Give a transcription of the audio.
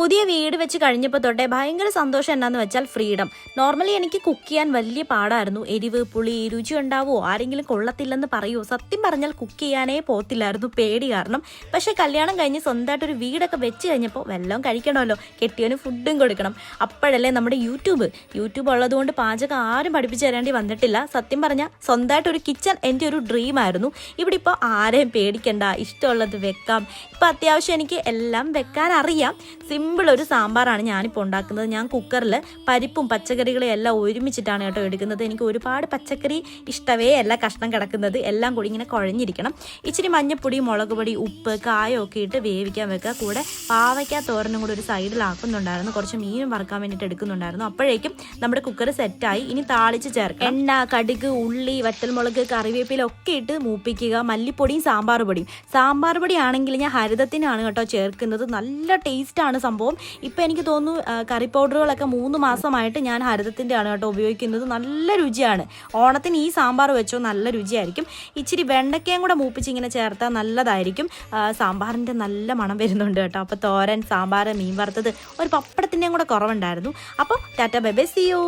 പുതിയ വീട് വെച്ച് കഴിഞ്ഞപ്പോൾ തൊട്ടേ ഭയങ്കര സന്തോഷം എന്നാന്ന് വെച്ചാൽ ഫ്രീഡം. നോർമലി എനിക്ക് കുക്ക് ചെയ്യാൻ വലിയ പാടായിരുന്നു. എരിവ് പുളി രുചി ഉണ്ടാവുമോ? ആരെങ്കിലും കൊള്ളത്തില്ലെന്ന് പറയുമോ? സത്യം പറഞ്ഞാൽ കുക്ക് ചെയ്യാനേ പോത്തില്ലായിരുന്നു പേടി കാരണം. പക്ഷേ കല്യാണം കഴിഞ്ഞ് സ്വന്തമായിട്ടൊരു വീടൊക്കെ വെച്ച് കഴിഞ്ഞപ്പോൾ വെള്ളം കഴിക്കണമല്ലോ. കെട്ടിയവന് ഫുഡും കൊടുക്കണം. അപ്പോഴല്ലേ നമ്മുടെ യൂട്യൂബ്. യൂട്യൂബ് ഉള്ളതുകൊണ്ട് പാചകം ആരും പഠിപ്പിച്ചു തരേണ്ടി വന്നിട്ടില്ല. സത്യം പറഞ്ഞാൽ സ്വന്തമായിട്ടൊരു കിച്ചൺ എന്റെ ഒരു ഡ്രീം ആയിരുന്നു. ഇവിടെ ഇപ്പോൾ ആരെയും പേടിക്കണ്ട. ഇഷ്ടമുള്ളത് വെക്കാം. ഇപ്പം അത്യാവശ്യം എനിക്ക് എല്ലാം വെക്കാൻ അറിയാം. സിമ്പിൾ ഒരു സാമ്പാറാണ് ഞാനിപ്പോൾ ഉണ്ടാക്കുന്നത്. ഞാൻ കുക്കറിൽ പരിപ്പും പച്ചക്കറികളും എല്ലാം ഒരുമിച്ചിട്ടാണ് കേട്ടോ എടുക്കുന്നത്. എനിക്ക് ഒരുപാട് പച്ചക്കറി ഇഷ്ടവേ അല്ല കഷ്ണം കിടക്കുന്നത്. എല്ലാം കൂടി ഇങ്ങനെ കുഴഞ്ഞിരിക്കണം. ഇച്ചിരി മഞ്ഞപ്പൊടി മുളക് പൊടി ഉപ്പ് കായമൊക്കെ ഇട്ട് വേവിക്കാൻ വെക്കുക. കൂടെ പാവയ്ക്ക തോരനും കൂടി ഒരു സൈഡിലാക്കുന്നുണ്ടായിരുന്നു. കുറച്ച് മീനും വറുക്കാൻ വേണ്ടിയിട്ട് എടുക്കുന്നുണ്ടായിരുന്നു. അപ്പോഴേക്കും നമ്മുടെ കുക്കർ സെറ്റായി. ഇനി താളിച്ച് ചേർക്കുക എണ്ണ കടുക് ഉള്ളി വറ്റൽമുളക് കറിവേപ്പില ഒക്കെ ഇട്ട് മൂപ്പിക്കുക. മല്ലിപ്പൊടിയും സാമ്പാർ പൊടിയും. സാമ്പാർ പൊടി ആണെങ്കിൽ ഞാൻ ഹരിതത്തിനാണ് കേട്ടോ ചേർക്കുന്നത്. നല്ല ടേസ്റ്റാണ് സംഭവം. ഇപ്പം എനിക്ക് തോന്നുന്നു കറി പൗഡറുകളൊക്കെ മൂന്ന് മാസമായിട്ട് ഞാൻ ഹരിതത്തിന്റെ ആണ് കേട്ടോ ഉപയോഗിക്കുന്നത്. നല്ല രുചിയാണ്. ഓണത്തിന് ഈ സാമ്പാർ വെച്ചോ നല്ല രുചിയായിരിക്കും. ഇച്ചിരി വെണ്ടയ്ക്കയും കൂടെ മൂപ്പിച്ച് ഇങ്ങനെ ചേർത്താൽ നല്ലതായിരിക്കും. സാമ്പാറിന്റെ നല്ല മണം വരുന്നുണ്ട് കേട്ടോ. അപ്പോൾ തോരൻ സാമ്പാർ മീൻ വറുത്തത് ഒരു പപ്പടത്തിന്റെയും കൂടെ കുറവുണ്ടായിരുന്നു. അപ്പോൾ ടാറ്റ ബൈ സിയോ